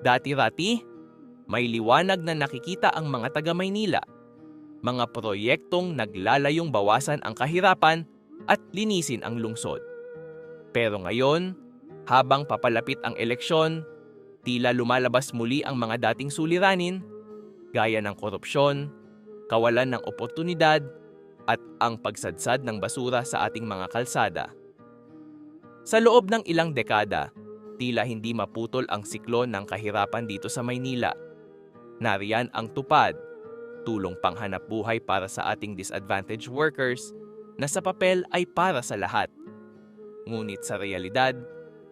Dati-rati, may liwanag na nakikita ang mga taga Maynila. Mga proyektong naglalayong bawasan ang kahirapan at linisin ang lungsod. Pero ngayon, habang papalapit ang eleksyon, tila lumalabas muli ang mga dating suliranin, gaya ng korupsyon, kawalan ng oportunidad, at ang pagsadsad ng basura sa ating mga kalsada. Sa loob ng ilang dekada, tila hindi maputol ang siklon ng kahirapan dito sa Maynila. Nariyan ang tupad, tulong panghanap buhay para sa ating disadvantaged workers na sa papel ay para sa lahat. Ngunit sa realidad,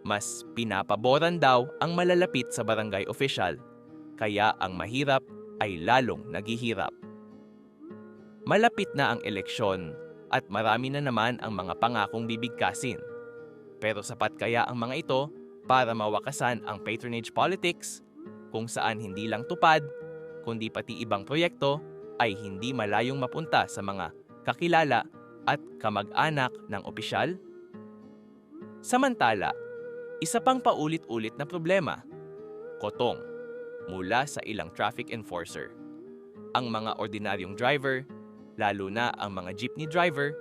mas pinapaboran daw ang malalapit sa barangay official, kaya ang mahirap ay lalong naghihirap. Malapit na ang eleksyon at marami na naman ang mga pangakong bibigkasin. Pero sapat kaya ang mga ito para mawakasan ang patronage politics kung saan hindi lang tupad, kundi pati ibang proyekto ay hindi malayong mapunta sa mga kakilala at kamag-anak ng opisyal? Samantala, isa pang paulit-ulit na problema, kotong mula sa ilang traffic enforcer. Ang mga ordinaryong driver, lalo na ang mga jeepney driver,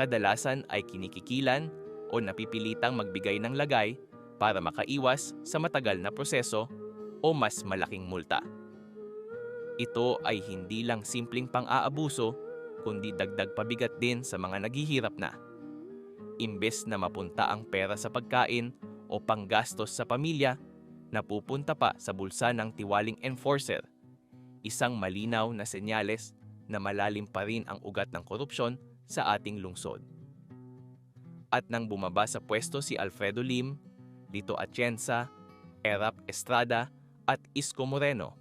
kadalasan ay kinikikilan o napipilitang magbigay ng lagay para makaiwas sa matagal na proseso o mas malaking multa. Ito ay hindi lang simpleng pang-aabuso, kundi dagdag pabigat din sa mga naghihirap na. Imbes na mapunta ang pera sa pagkain o panggastos sa pamilya, napupunta pa sa bulsa ng tiwaling enforcer. Isang malinaw na senyales na malalim pa rin ang ugat ng korupsyon sa ating lungsod. At nang bumaba sa pwesto si Alfredo Lim, Lito Atienza, Erap Estrada at Isko Moreno,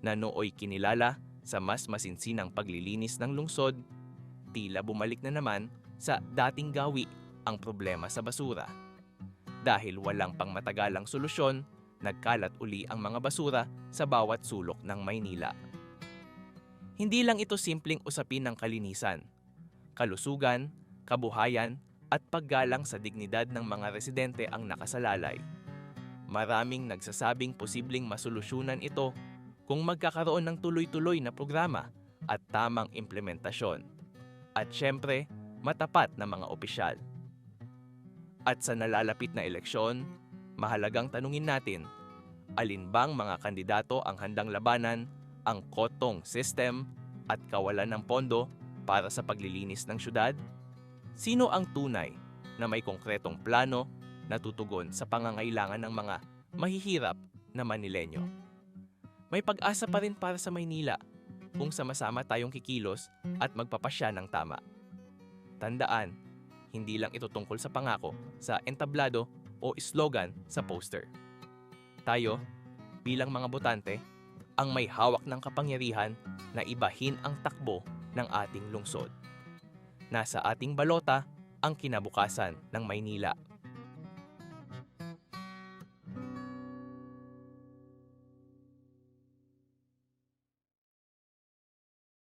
na nooy kinilala sa mas masinsinang paglilinis ng lungsod, tila bumalik na naman sa dating gawi ang problema sa basura. Dahil walang pangmatagalang solusyon, nagkalat uli ang mga basura sa bawat sulok ng Maynila. Hindi lang ito simpleng usapin ng kalinisan, kalusugan, kabuhayan at paggalang sa dignidad ng mga residente ang nakasalalay. Maraming nagsasabing posibleng masolusyonan ito kung magkakaroon ng tuloy-tuloy na programa at tamang implementasyon. At syempre, matapat na mga opisyal. At sa nalalapit na eleksyon, mahalagang tanungin natin, alin bang mga kandidato ang handang labanan ang kotong system at kawalan ng pondo para sa paglilinis ng syudad? Sino ang tunay na may konkretong plano na tutugon sa pangangailangan ng mga mahihirap na Manilenyo? May pag-asa pa rin para sa Maynila kung sama-sama tayong kikilos at magpapasya ng tama. Tandaan, hindi lang ito tungkol sa pangako, sa entablado o slogan sa poster. Tayo, bilang mga botante, ang may hawak ng kapangyarihan na ibahin ang takbo ng ating lungsod. Nasa ating balota ang kinabukasan ng Maynila.